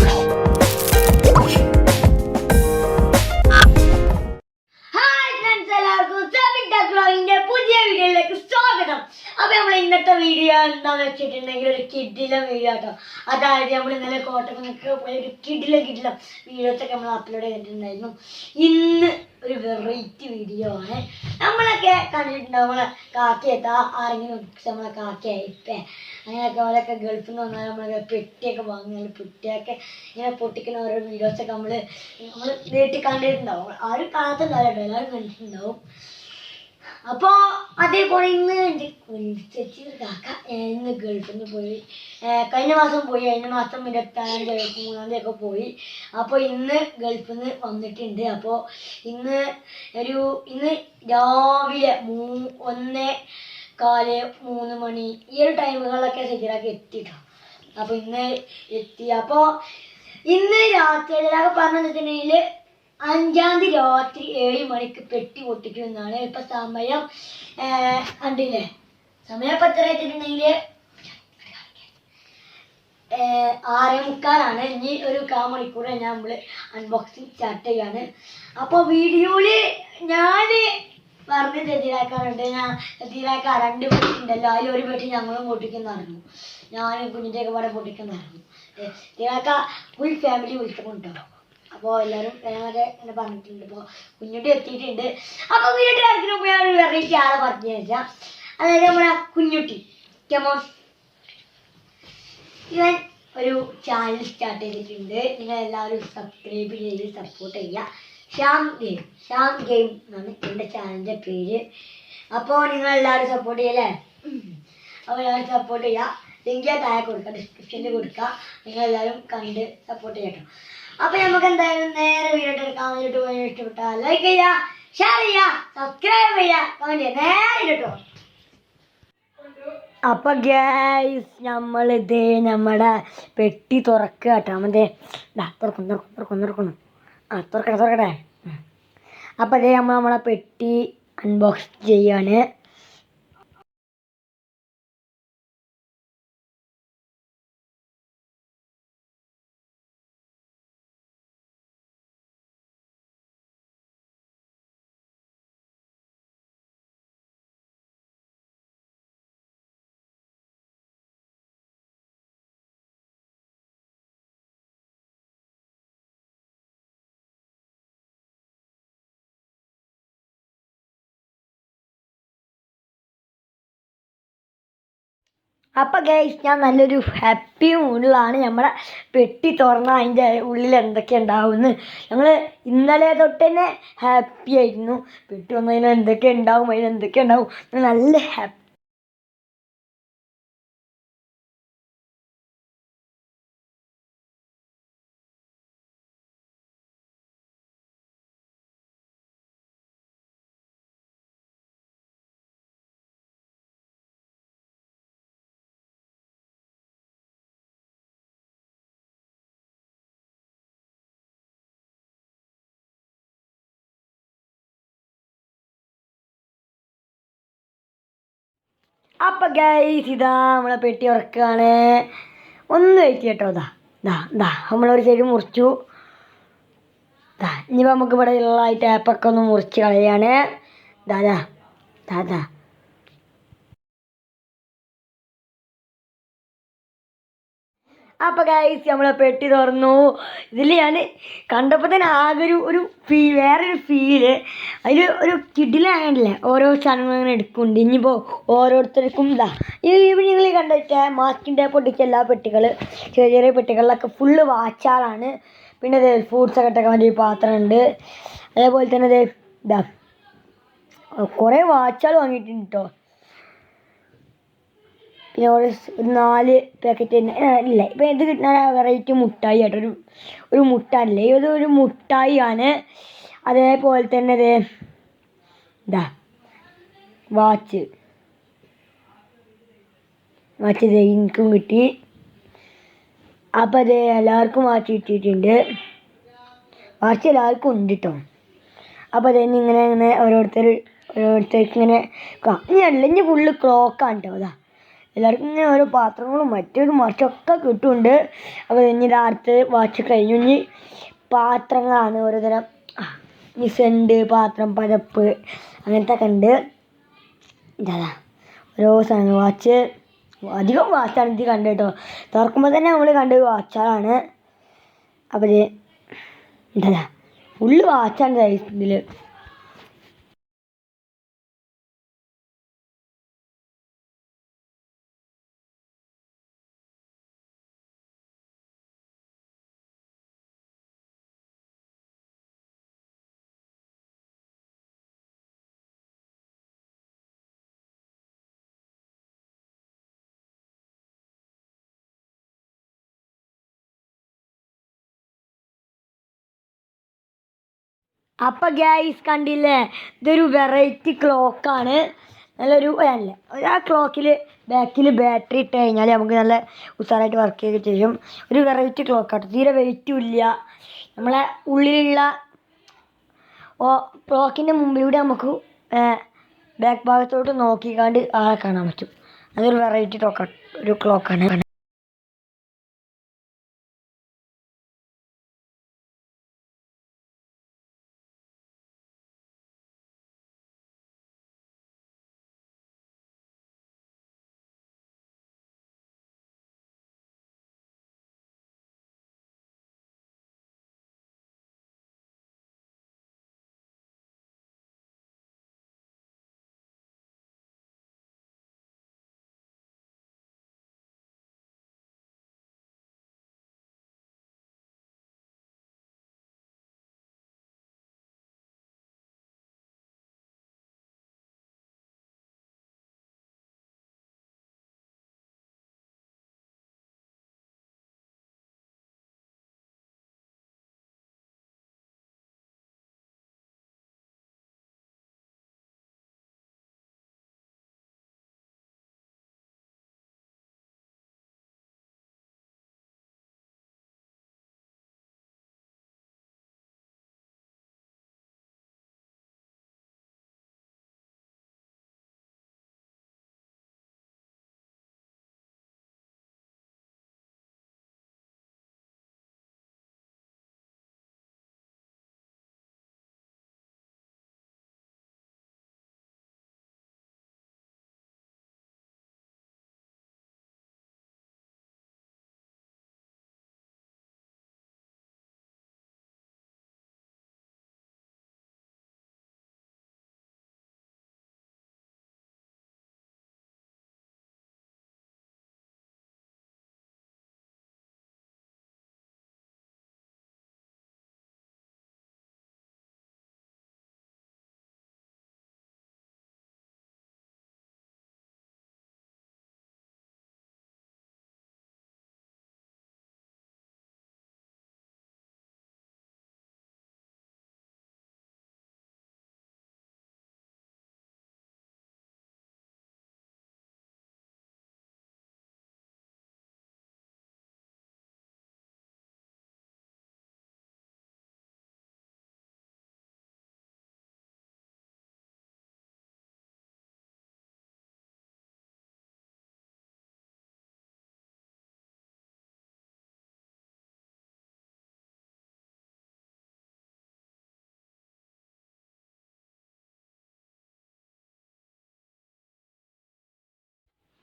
No. ഇന്നത്തെ video എന്താന്ന് വെച്ചിട്ടുണ്ടെങ്കിൽ ഒരു കിഡിലെ വീഡിയോ കേട്ടോ അതായത് നമ്മൾ ഇന്നലെ കോട്ടക്കുന്നൊക്കെ പോയ ഒരു കിഡിലെ കിഡില വീഡിയോസ് ഒക്കെ നമ്മൾ അപ്ലോഡ് ചെയ്തിട്ടുണ്ടായിരുന്നു. ഇന്ന് ഒരു വെറൈറ്റി വീഡിയോ ആണ്. നമ്മളൊക്കെ കണ്ടിട്ടുണ്ടാവും നമ്മളെ കാക്കയെത്താ ആരെങ്കിലും നമ്മളെ കാക്കയെ ഇപ്പേ അങ്ങനെയൊക്കെ അവരൊക്കെ ഗൾഫിൽ നിന്ന് വന്നാൽ നമ്മളൊക്കെ പെട്ടിയൊക്കെ വാങ്ങുന്നത് പെട്ടിയൊക്കെ ഇങ്ങനെ പൊട്ടിക്കുന്ന ഓരോ വീഡിയോസൊക്കെ നമ്മൾ നമ്മൾ വീട്ടിൽ കണ്ടിട്ടുണ്ടാവും. ആരും കാണത്തുണ്ടാവില്ല എല്ലാവരും കണ്ടിട്ടുണ്ടാവും. അപ്പോൾ അതേപോലെ ഇന്ന് എന്റെ ചേച്ചി കാക്ക ഇന്ന് ഗൾഫിൽ പോയി. കഴിഞ്ഞ മാസം പോയി. കഴിഞ്ഞ മാസം ഇരുപത്താറാം തീയതി മൂന്നാം തീയതി ഒക്കെ പോയി. അപ്പോൾ ഇന്ന് ഗൾഫിൽ വന്നിട്ടുണ്ട്. അപ്പോൾ ഇന്ന് ഒരു ഇന്ന് രാവിലെ മൂ ഒന്ന് കാൽ മൂന്ന് മണി ഈ ഒരു ടൈമുകളിലൊക്കെ ശരിയാക്കി എത്തിട്ടോ. അപ്പോൾ ഇന്ന് എത്തി. അപ്പോൾ ഇന്ന് രാത്രി എല്ലാവരും പറഞ്ഞു വെച്ചിട്ടുണ്ടെങ്കിൽ അഞ്ചാം തീയതി രാത്രി ഏഴ് മണിക്ക് പെട്ടി പൊട്ടിക്കുമെന്നാണ് ഇപ്പൊ സമയം. കണ്ടില്ലേ? സമയം ഇപ്പൊ എത്ര വെച്ചിട്ടുണ്ടെങ്കിൽ ആറേ മുക്കാലാണ്. ഇനി ഒരു കാ മണിക്കൂർ ഞാൻ നമ്മൾ അൺബോക്സിങ് സ്റ്റാർട്ട് ചെയ്യാണ്. അപ്പോൾ വീഡിയോയിൽ ഞാൻ പറഞ്ഞ് തെറ്റിലാക്കാറുണ്ട്. ഞാൻ തെറ്റിലാക്കാൻ രണ്ട് പെട്ടി ഉണ്ടല്ലോ. അതിൽ ഒരു പെട്ടി ഞങ്ങളും പൊട്ടിക്കുന്നതായിരുന്നു. ഞാനും കുഞ്ഞിന്റെയൊക്കെ പാടെ പൊട്ടിക്കുന്നതായിരുന്നു. തെറ്റിലാക്ക ഫുൾ ഫാമിലി വിളിച്ചുകൊണ്ടോ അപ്പോൾ എല്ലാവരും ഞങ്ങളൊക്കെ ഇങ്ങനെ പറഞ്ഞിട്ടുണ്ട്. ഇപ്പോൾ കുഞ്ഞുട്ടി എത്തിയിട്ടുണ്ട്. അപ്പോൾ കുഞ്ഞുട്ടി ഇറക്കിന് മുമ്പ് ഞാൻ വെറൈറ്റി ആളെ പറഞ്ഞു വെച്ചാൽ അതായത് നമ്മുടെ കുഞ്ഞുട്ടി. കെമോൺ ഇവൻ ഒരു ചാനൽ സ്റ്റാർട്ട് ചെയ്തിട്ടുണ്ട്. നിങ്ങൾ എല്ലാവരും സബ്സ്ക്രൈബ് ചെയ്ത് സപ്പോർട്ട് ചെയ്യുക. ശ്യാം ഗെയിം ശ്യാം ഗെയിം എന്നാണ് എന്റെ ചാനലിന്റെ പേര്. അപ്പോൾ നിങ്ങൾ എല്ലാവരും സപ്പോർട്ട് ചെയ്യല്ലേ? അപ്പോൾ ഞാൻ സപ്പോർട്ട് ചെയ്യുക. ലിങ്ക് താഴെ കൊടുക്കുക ഡിസ്ക്രിപ്ഷനിൽ കൊടുക്കുക നിങ്ങൾ എല്ലാവരും കണ്ട് സപ്പോർട്ട് ചെയ്യട്ടോ. അപ്പോൾ നമുക്ക് എന്തായാലും നേരെ വീഡിയോ എടുക്കാൻ വേണ്ടിയിട്ട് പോയി ഇഷ്ടപ്പെട്ടാൽ ലൈക്ക് ചെയ്യുക ഷെയർ ചെയ്യുക സബ്സ്ക്രൈബ് ചെയ്യുക കമന്റ് ചെയ്യുക നേരെ കേട്ടോ അപ്പൊ ഗ്യാസ് നമ്മളിത് നമ്മുടെ പെട്ടി തുറക്കുക കേട്ടോ. നമ്മതേ തുറക്കുന്നു തുറക്കും തുറക്കും തുറക്കണം ആ തുറക്കട്ടെ ഉം. അപ്പൊ അതേ നമ്മൾ നമ്മളെ പെട്ടി അൺബോക്സ് ചെയ്യാണ്. അപ്പം ഗൈസ് ഞാൻ നല്ലൊരു ഹാപ്പി മൂഡിലാണ് നമ്മുടെ പെട്ടി തുറന്ന അതിന്റെ ഉള്ളിൽ എന്തൊക്കെ ഉണ്ടാവുമെന്ന് ഞങ്ങൾ ഇന്നലെ തൊട്ട് തന്നെ ഹാപ്പി ആയിരുന്നു. പെട്ടി വന്നതിന് എന്തൊക്കെ ഉണ്ടാവും അതിന് എന്തൊക്കെ ഉണ്ടാവും. നല്ല ഹാപ്പി അപ്പം ഗൈസ് ഇതാ നമ്മളെ പെട്ടി ഉറക്കാണ്. ഒന്ന് വെയിറ്റ് കേട്ടോ ഇതാ ഇതാ ഇതാ നമ്മളൊരു ചെടി മുറിച്ചു. ഇതാ ഇനിയിപ്പോൾ നമുക്ക് ഇവിടെ ഉള്ള ഈ ടാപ്പൊക്കെ ഒന്ന് മുറിച്ച് കളയാണ്. ദാ ദാ ഇതാ ഇതാ അപ്പോൾ ഗൈസ് നമ്മളെ പെട്ടി തുറന്നു. ഇതിൽ ഞാൻ കണ്ടപ്പോൾ തന്നെ ആകെ ഒരു ഒരു ഫീ വേറൊരു ഫീൽ അതിൽ ഒരു കിഡിലാണല്ലേ ഓരോ സാധനങ്ങൾ അങ്ങനെ എടുക്കുന്നുണ്ട്. ഇനിയിപ്പോൾ ഓരോരുത്തർക്കും ഇതാ. ഈ നിങ്ങൾ കണ്ടിട്ട് മാസ്കിന്റെ പൊട്ടിച്ച എല്ലാ പെട്ടികൾ ചെറിയ ചെറിയ പെട്ടികളിലൊക്കെ ഫുള്ള് വാച്ചാറാണ് പിന്നെ അതെ ഫ്രൂട്ട്സ് ഒക്കെ ഇട്ടൊക്കെ വേണ്ടി പാത്രമുണ്ട് അതേപോലെ തന്നെ അതെ ഇതാ. കുറേ വാച്ചാൾ വാങ്ങിയിട്ടുണ്ട് കേട്ടോ പിന്നെ സ് ഒരു നാല് പാക്കറ്റ് ഇല്ല. ഇപ്പം ഇത് കിട്ടുന്ന വെറൈറ്റി മുട്ടായി ആട്ടോ. ഒരു ഒരു മുട്ടായില്ലേ ഇത് ഒരു മുട്ടായി ആണ് അതേപോലെ തന്നെ ഇത് ഇതാ. വാച്ച് വാച്ച് ഇത് എനിക്കും കിട്ടി. അപ്പം അത് എല്ലാവർക്കും വാച്ച് കിട്ടിയിട്ടുണ്ട്. വാച്ച് എല്ലാവർക്കും ഉണ്ട് കേട്ടോ അപ്പോൾ അത് ഇങ്ങനെ ഇങ്ങനെ ഓരോരുത്തർ ഓരോരുത്തർക്ക് ഇങ്ങനെ ഇനി അല്ല ഇനി ഫുള്ള് ക്ലോക്കാണ് കേട്ടോ അതാ എല്ലാവർക്കും ഇങ്ങനെ ഓരോ പാത്രങ്ങളും മറ്റൊരു മറിച്ചൊക്കെ കിട്ടുന്നുണ്ട്. അപ്പോൾ ഇനി രാത്രി വാച്ച് കഴിഞ്ഞു. ഇനി പാത്രങ്ങളാണ് ഓരോ തരം. ഇനി സെന്റ് പാത്രം പരപ്പ് അങ്ങനത്തെ ഒക്കെ ഉണ്ട്. ഇതാ ഓരോ സാധനം വാച്ച് അധികം വാച്ചാണ് ഇത് കണ്ടു കേട്ടോ. തുറക്കുമ്പോൾ തന്നെ നമ്മൾ കണ്ട വാച്ചാണ്. അപ്പോൾ എന്താ ഫുള്ള് വാച്ചാണ് ഇതിൽ അപ്പം ഗ്യാസ് കണ്ടില്ലേ? ഇതൊരു വെറൈറ്റി ക്ലോക്കാണ് നല്ലൊരു അല്ല. ആ ക്ലോക്കിൽ ബാക്കിൽ ബാറ്ററി ഇട്ട് കഴിഞ്ഞാൽ നമുക്ക് നല്ല ഉഷാറായിട്ട് വർക്ക് ചെയ്യുകയൊക്കെ ചെയ്യും. ഒരു വെറൈറ്റി ക്ലോക്കാട്ടോ തീരെ വെയിറ്റും ഇല്ല. നമ്മളെ ഉള്ളിലുള്ള ഓ ക്ലോക്കിന്റെ മുമ്പിലൂടെ നമുക്ക് ബാക്ക് ഭാഗത്തോട്ട് നോക്കിക്കാണ്ട് ആളെ കാണാൻ പറ്റും. അതൊരു വെറൈറ്റി ക്ലോക്ക് ഒരു ക്ലോക്കാണ്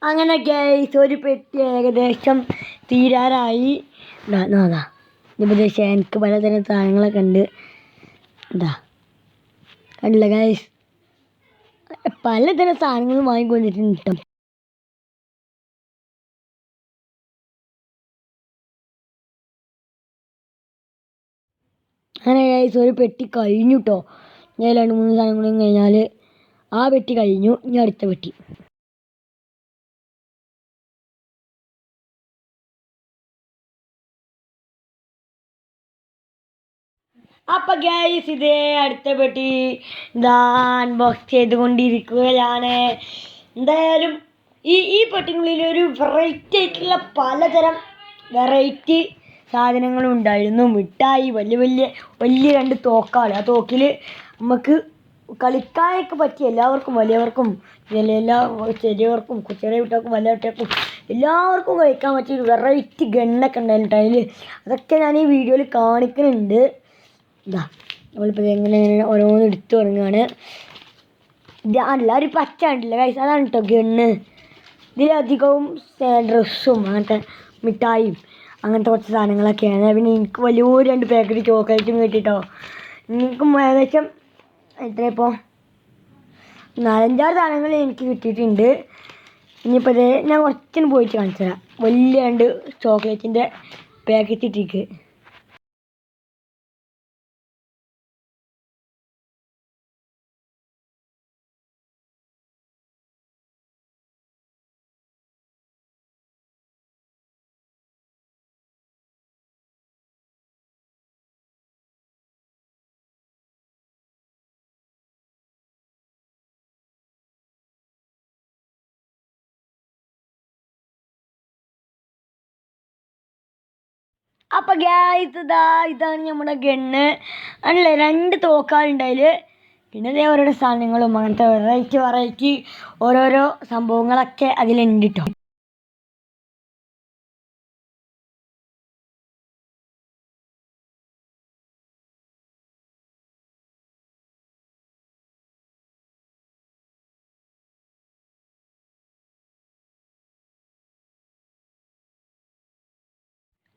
അങ്ങനെ ഗൈസ് ഒരു പെട്ടി ഏകദേശം തീരാറായി. ഇതിപ്പോൾ എനിക്ക് പലതരം സാധനങ്ങളൊക്കെ ഉണ്ട്. എന്താ കണ്ടില്ല ഗൈസ് പലതരം സാധനങ്ങളും വാങ്ങിക്കൊണ്ടിട്ടുണ്ട് അങ്ങനെ ഗൈസ് ഒരു പെട്ടി കഴിഞ്ഞു കേട്ടോ. ഞാൻ രണ്ട് മൂന്ന് സാധനം കൂടി കഴിഞ്ഞാൽ ആ പെട്ടി കഴിഞ്ഞു. ഇനി അടുത്ത പെട്ടി. അപ്പൊ ഗൈസ് ഇതേ അടുത്ത പെട്ടി ഇതാ അൺബോക്സ് ചെയ്തുകൊണ്ടിരിക്കുകയാണ്. എന്തായാലും ഈ ഈ പെട്ടിനുള്ളിൽ ഒരു വെറൈറ്റി ആയിട്ടുള്ള പലതരം വെറൈറ്റി സാധനങ്ങളും ഉണ്ടായിരുന്നു. മിഠായി വലിയ വലിയ വലിയ രണ്ട് തോക്കാണ്. ആ തോക്കിൽ നമുക്ക് കളിക്കാനൊക്കെ പറ്റിയ എല്ലാവർക്കും വലിയവർക്കും ഇതിലെല്ലാ ചെറിയവർക്കും ചെറിയ കുട്ടികൾക്കും വലിയ കുട്ടികൾക്കും എല്ലാവർക്കും കഴിക്കാൻ പറ്റിയ ഒരു വെറൈറ്റി ഗണ്ണൊക്കെ ഉണ്ടായിരുന്നു. അതിൽ അതൊക്കെ ഞാൻ ഈ വീഡിയോയിൽ കാണിക്കുന്നുണ്ട്. ഇതാ നമ്മളിപ്പോൾ എങ്ങനെ എങ്ങനെ ഓരോന്ന് എടുത്തു തുടങ്ങുകയാണ് ഇത് അല്ല ഒരു പച്ച കണ്ടില്ല? കൈസ് അതാണ് കേട്ടോ ഗണ്ണ്. ഇതിലധികവും ഡ്രസ്സും അങ്ങനത്തെ മിഠായിയും അങ്ങനത്തെ കുറച്ച് സാധനങ്ങളൊക്കെയാണ്. പിന്നെ എനിക്ക് വലിയൊരു രണ്ട് പാക്കറ്റ് ചോക്ലേറ്റും കിട്ടിട്ടോ. നിങ്ങൾക്ക് ഏകദേശം എത്ര ഇപ്പോൾ നാലഞ്ചാറ് സാധനങ്ങൾ എനിക്ക് കിട്ടിയിട്ടുണ്ട്. ഇനിയിപ്പോൾ ഇത് ഞാൻ കുറച്ചിന് പോയിട്ട് കാണിച്ചു തരാം വലിയ രണ്ട് ചോക്ലേറ്റിന്റെ പാക്കറ്റ് ഇട്ടിക്ക് അപ്പം ഗ്യാസ് ഇതാ ഇതാണ് നമ്മുടെ ഗണ്ണ്. അല്ലേ രണ്ട് തോക്കാളുണ്ടായിൽ. പിന്നെ അതേ ഓരോരോ സാധനങ്ങളും അങ്ങനത്തെ വെറൈറ്റി വെറൈറ്റി ഓരോരോ സംഭവങ്ങളൊക്കെ അതിലുണ്ട് കേട്ടോ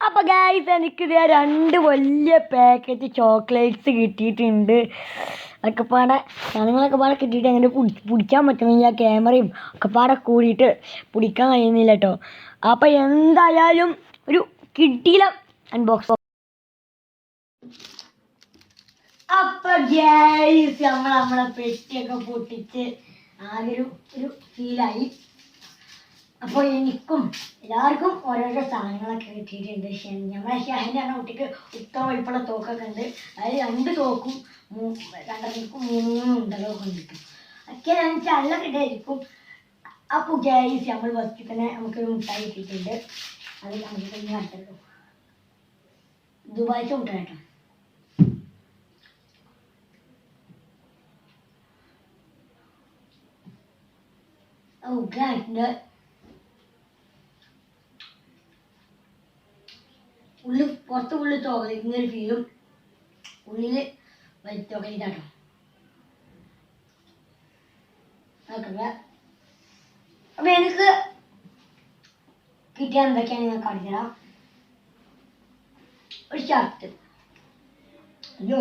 അപ്പോൾ ഗായ്സ് എനിക്കിത് രണ്ട് വലിയ പാക്കറ്റ് ചോക്ലേറ്റ്സ് കിട്ടിയിട്ടുണ്ട്. അതൊക്കെ പാടെ സാധനങ്ങളൊക്കെ പാടെ കിട്ടിയിട്ട് അങ്ങനെ പിടിക്കാൻ പറ്റുന്നില്ല ക്യാമറയും ഒക്കെ പാടെ കൂടിയിട്ട് പിടിക്കാൻ കഴിയുന്നില്ല കേട്ടോ അപ്പോൾ എന്തായാലും ഒരു കിട്ടിയില്ല അൺബോക്സ് അപ്പൊ ഗൈസ് നമ്മൾ നമ്മളെ പെട്ടിയൊക്കെ പൊട്ടിച്ച് ആകെ ഒരു ഒരു ഫീലായി അപ്പോൾ എനിക്കും എല്ലാവർക്കും ഓരോരോ സാധനങ്ങളൊക്കെ കിട്ടിയിട്ടുണ്ട്. നമ്മളെ ഷാഹിന്റെ ആണ് കുട്ടിക്ക് ഉത്തമ വലിപ്പമുള്ള തോക്കൊക്കെ ഉണ്ട്. അതിൽ രണ്ട് തോക്കും രണ്ടെണ്ണക്കും മൂന്ന് ഉണ്ടകളൊക്കെ ഉണ്ട് കിട്ടും ഒക്കെ ഞാൻ ചള്ള കിട്ടായിരിക്കും അപ്പോൾ ഗൈസ് നമ്മൾ ബസ്സിൽ തന്നെ നമുക്കൊരു മുട്ടായി കിട്ടിയിട്ടുണ്ട്. അത് നമുക്ക് കഴിഞ്ഞ് കണ്ടല്ലോ ദുബായിത്തെ മുട്ടായി കേട്ടോ ഓ ഗൈസ് ഉള്ളി പുറത്ത് ഉള്ളി ചോക്ലേറ്റിന്റെ ഒരു ഫീലും ഉള്ളിൽ ആട്ടോ അതൊക്കെ അപ്പൊ എനിക്ക് കിട്ടിയ എന്തൊക്കെയാണ് ഞാൻ കാണിച്ചുതരാം ഒരു ഷർട്ട് അയ്യോ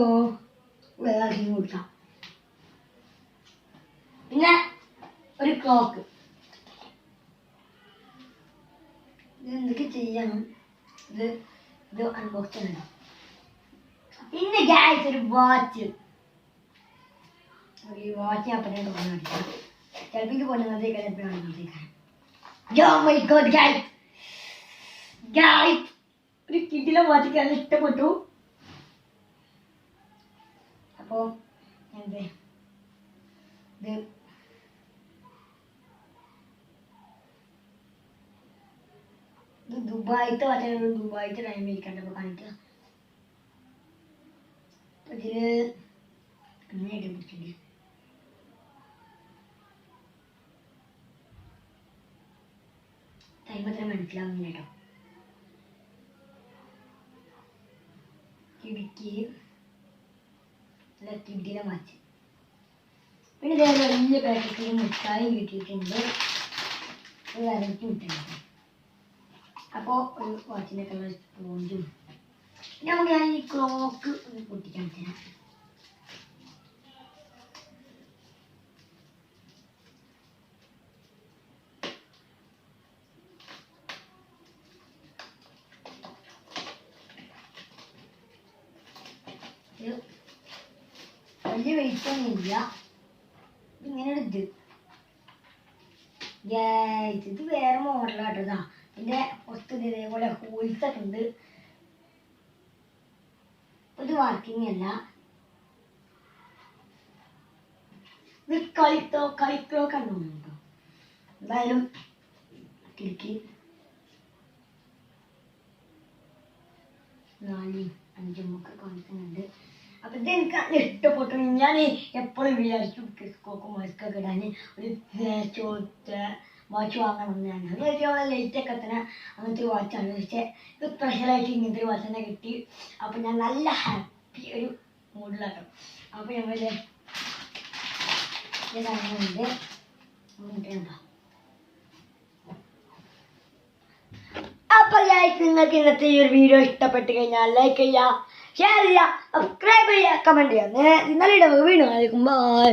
വേറെ കൊടുക്കാം. പിന്നെ ഒരു ക്ലോക്ക് ഇത് എന്തൊക്കെ ചെയ്യണം? ഇത് ഇത് അൺബോക്സ് ചെയ്യണം പിന്നെ ഗ്യാസ് ഒരു വാച്ച് ഈ വാച്ച് ഞാൻ പിന്നെ തോന്നുന്നു ചിലപ്പോൾ ഇത് കൊണ്ടുവന്നതേക്കാൾ ചിലപ്പോൾ കൊണ്ടുവന്നതേക്കാൾ യോ മൈ ഗോഡ് ഗായ്സ് ഗായ്സ് ഒരു കിഡിലെ വാച്ച് നല്ല ഇഷ്ടപ്പെട്ടു. അപ്പോൾ എന്ത്? ഇത് ഇത് ദുബായിത്തെ വാച്ചാണ് ദുബായിത്തെ ടൈമിൽ കണ്ടപ്പോൾ കാണിക്കുക അപ്പൊ ഇതിൽ അങ്ങനെയായിട്ട് പിടിച്ചിട്ട് ടൈം അത്ര മനസ്സിലാവുന്നില്ല കേട്ടോ ഇടുക്കി നല്ല കിടില മാച്ച് പിന്നെ വലിയ പാക്കറ്റിൽ മിഠായി കിട്ടിയിട്ടുണ്ട്. വെറൈറ്റി കിട്ടുന്നുണ്ട് അപ്പോൾ ഒരു വാച്ചിന്റെ കളർ സ്പോഞ്ചും പിന്നെ നമുക്ക് ഞാൻ ഈ ക്ലോക്ക് ഒന്ന് പൊട്ടിക്കാൻ തരാം ഇത് വലിയ വെയിറ്റ് ഒന്നും ഇല്ല ഇങ്ങനെ എടുത്ത് Guys, ഇത് വേറെ മോഡലാട്ടോ ഇതാ ഇതിന്റെ പുറത്ത് ഇത് ഇതേപോലെ ഉണ്ട് ഇത് വർക്കിംഗ് അല്ല. കളിത്തോ കളിക്കോ കണ്ടു കേട്ടോ എന്തായാലും കിടക്കി നാലും അഞ്ചും ഒക്കെ കാണിക്കുന്നുണ്ട്. അപ്പൊ ഇത് എനിക്ക് ഇഷ്ടപ്പെട്ടു ഞാൻ എപ്പോഴും വിചാരിച്ചു കിസ്കോക്കും മരിക്കൊക്കെ ഇടാൻ ഒരു ചോദിച്ച വാച്ച് വാങ്ങണം അത് വെച്ചാൽ വിചാരിച്ചു ലൈറ്റ് ഒക്കെ തന്നെ അങ്ങനത്തെ ഒരു വാച്ചാണ് പക്ഷേ ഇത് സ്പെഷ്യലായിട്ട് ഇങ്ങനത്തെ ഒരു വാച്ച് തന്നെ കിട്ടി. അപ്പൊ ഞാൻ നല്ല ഹാപ്പി ഒരു മൂഡിലാണ് അപ്പൊ ഞങ്ങൾ ഇതാകുന്നുണ്ട് എന്നിട്ട് അപ്പോൾ ഗൈസ് നിങ്ങൾക്ക് ഇന്നത്തെ ഈ ഒരു വീഡിയോ ഇഷ്ടപ്പെട്ട് കഴിഞ്ഞാൽ ലൈക്ക് ചെയ്യുക ഷെയർ ചെയ്യുക സബ്സ്ക്രൈബ് ചെയ്യുക കമന്റ് ചെയ്യുക. ഇന്നലെ വീണു. ആയിരിക്കും ബൈ.